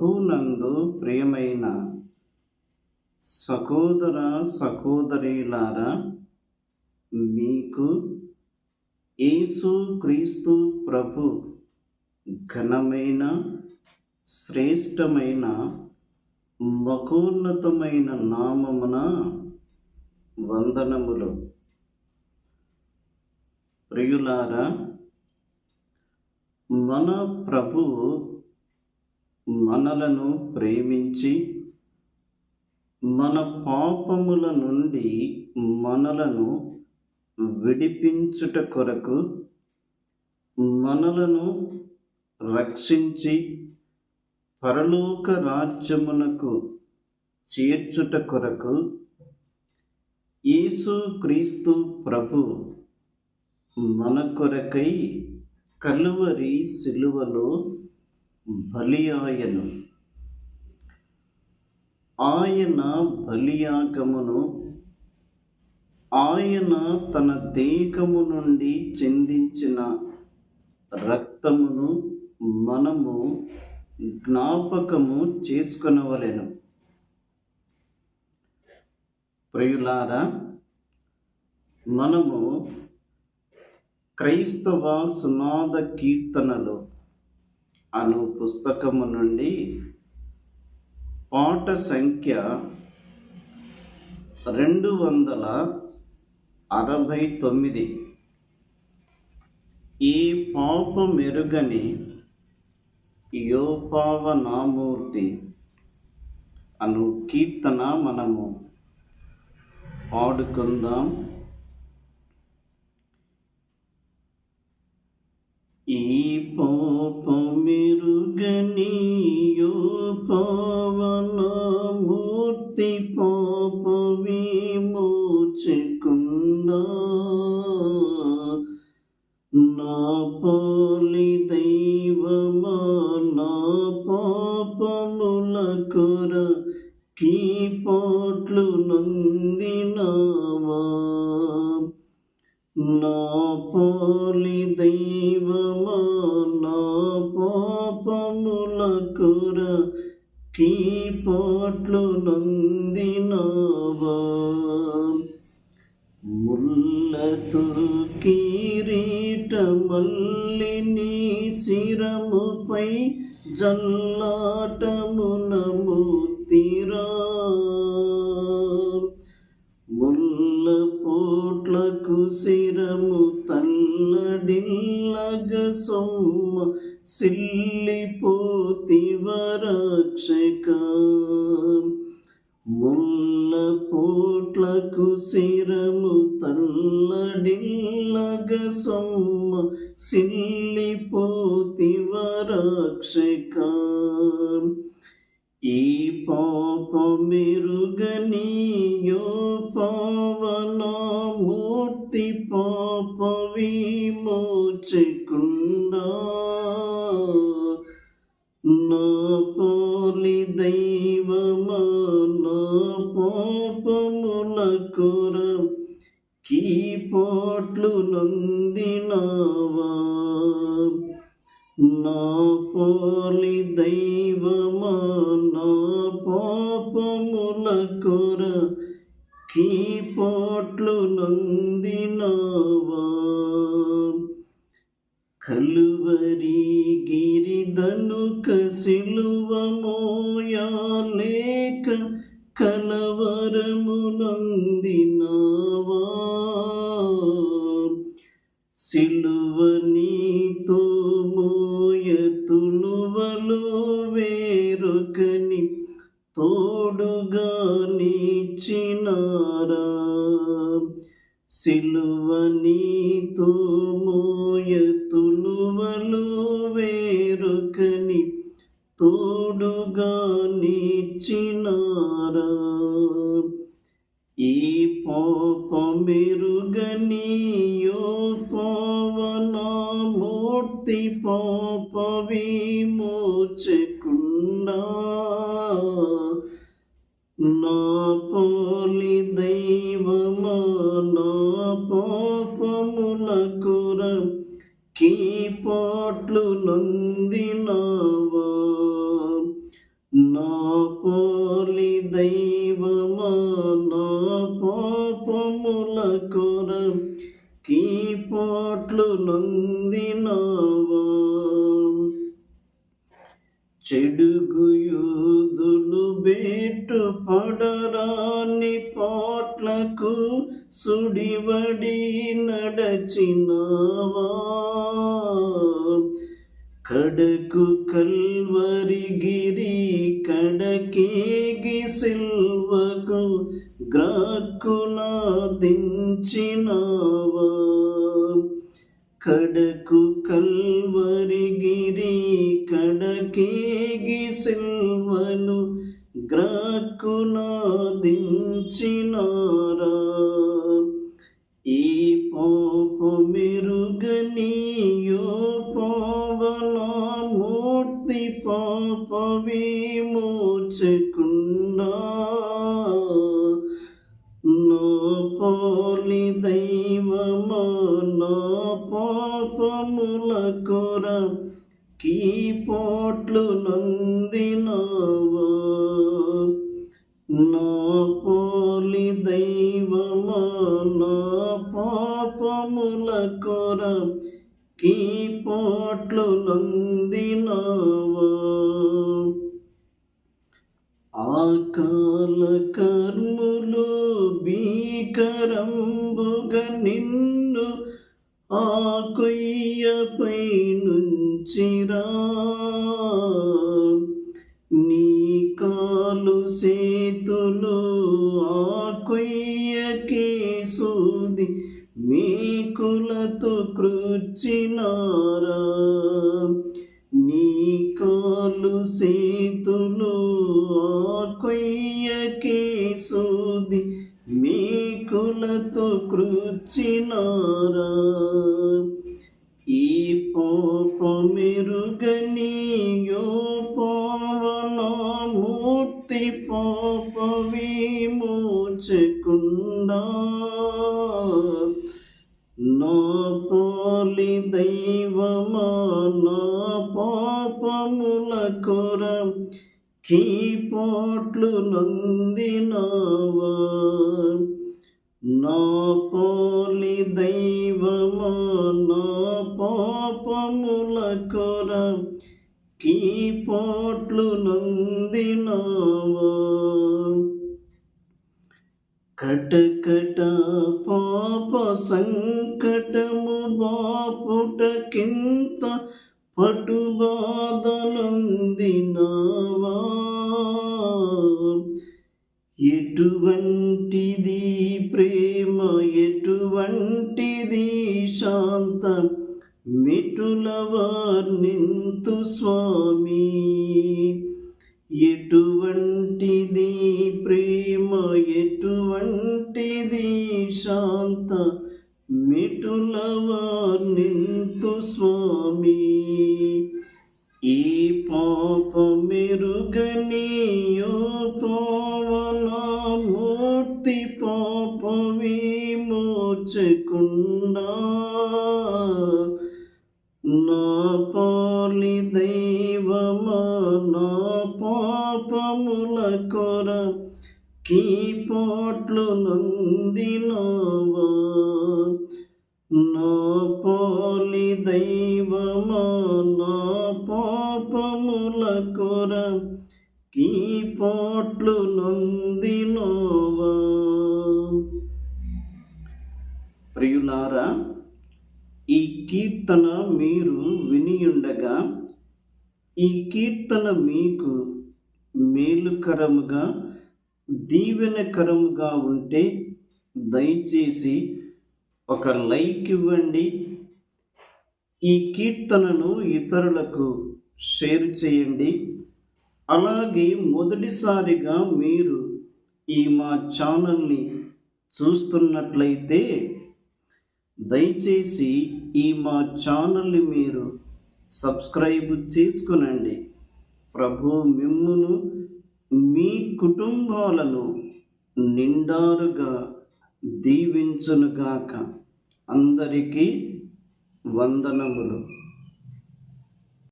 ప్రభునందు ప్రియమైన సహోదర సహోదరీలారా మీకు యేసు క్రీస్తు ప్రభు ఘనమైన శ్రేష్టమైన మకోన్నతమైన నామమున వందనములు. ప్రియులారా మన ప్రభు మనలను ప్రేమించి మన పాపముల నుండి మనలను విడిపించుట కొరకు మనలను రక్షించి పరలోక రాజ్యమునకు చేర్చుట కొరకు యేసు క్రీస్తు ప్రభు మన కొరకై కలువరి సిలువలో బలియాయను. ఆయన బలియాగమును ఆయన తన దేహము నుండి చెందించిన రక్తమును మనము జ్ఞాపకము చేసుకొనవలెను. ప్రియులారా మనము క్రైస్తవ సునాద కీర్తనలు అను పుస్తకము నుండి పాట సంఖ్య రెండు వందల అరవై తొమ్మిది. ఈ పాప మెరుగని యోపావనామూర్తి అను కీర్తన మనము పాడుకుందాం. పాప పాప మెరుగని యోపావనామూర్తి పాప విమోచకుండా నా పా కూర కీ పోట్లు నొందినావా ముల్లతో కిరీట మల్లి నీ శిరముపై జల్లాటమున మూతిరా. ముల్ల పోట్లకు శిరము తల్లడిల్లగ సొమ్మ సిల్లిపోతివరక్షక తల్లడిల్లగ సొమ్మ సిల్లిపోతివరక్షక ఈ పాప మెరుగని యో పవన మూర్తి పాప విమోచకుండా. దైవమా నా పాపముల కొర కీ నొందినావా? కలువరి గిరిదనుక సిలువ మోయాలేక కలవరము నందినావా? సిలువ నీతో మోయతులువలో వేరొకని తోడుగా నీచినారా? సిలువ నీతో మోయతులువలో వేరొకని తోడుగా నీచినారా? ఈ పాప మెరుగనియో పవనామూర్తి పాప విమోచకుండా నా పోలి దైవమా నా పాపముల కుర కీ పోట్లు నందినా. బేటు పాట్లకు సుడివడి నడచినావా? కడకు కల్వరిగిరి కడకేగి సిల్వకు గ్రాక్కునా దించినావా కడకు కల్వరిగిరి కడకేగి సిల్వను గ్రాక్కునా దించినారా ఈ పాప మెరుగనియో మూర్తి పాప విమోచకుండా నా పోలి దైవమా నా పాపముల కొర కీ పోట్లు నంది పాపముల కొర కీ పోట్లు నందినావా ఆకాల కర్ములు భీకరంబుగ నిన్ను ఆ కొయ్యపై నుంచిరా నీ కాలు సేతులు ఆ కొయ్యకే సూ కులతో కృచ్చినారా నీ కాలు సేతులు ఆ సూది. మీ కులతో కృచ్చినారా ఈ పాప నా మూర్తి పాప విమోచకుండా పాపముల కొర కీ పోట్లు నందినావా నా పోలి దైవమా నా పాపముల కొర కీ పోట్లు నందినావా కటకట పాప సంకటము బాపుటకింత పటుబాధనందినావా ఎటువంటిది ప్రేమ? ఎటువంటిది శాంత? మిటుల వర్ణింతు స్వామి. ఎటువంటిది ప్రేమ? ఎటువంటిది శాంత? మిటుల వర్ణింతు స్వామి. ఈ పాప మెరుగనియో మూర్తి పాప విమోచకుండా నా పాలి దైవమా నా పాపముల కొర కీ పోట్లు నందినవా? నా పాలి దైవమా కొర కీ పోట్లు నందినావా. ప్రియులారా ఈ కీర్తన మీరు వినియుండగా ఈ కీర్తన మీకు మేలుకరముగా దీవెనకరముగా ఉంటే దయచేసి ఒక లైక్ ఇవ్వండి. ఈ కీర్తనను ఇతరులకు షేర్ చేయండి. అలాగే మొదటిసారిగా మీరు ఈ మా ఛానల్ని చూస్తున్నట్లయితే దయచేసి ఈ మా ఛానల్ని మీరు సబ్స్క్రైబ్ చేసుకునండి. ప్రభు మిమ్మును మీ కుటుంబాలను నిండారుగా దీవించునుగాక. అందరికీ వందనములు.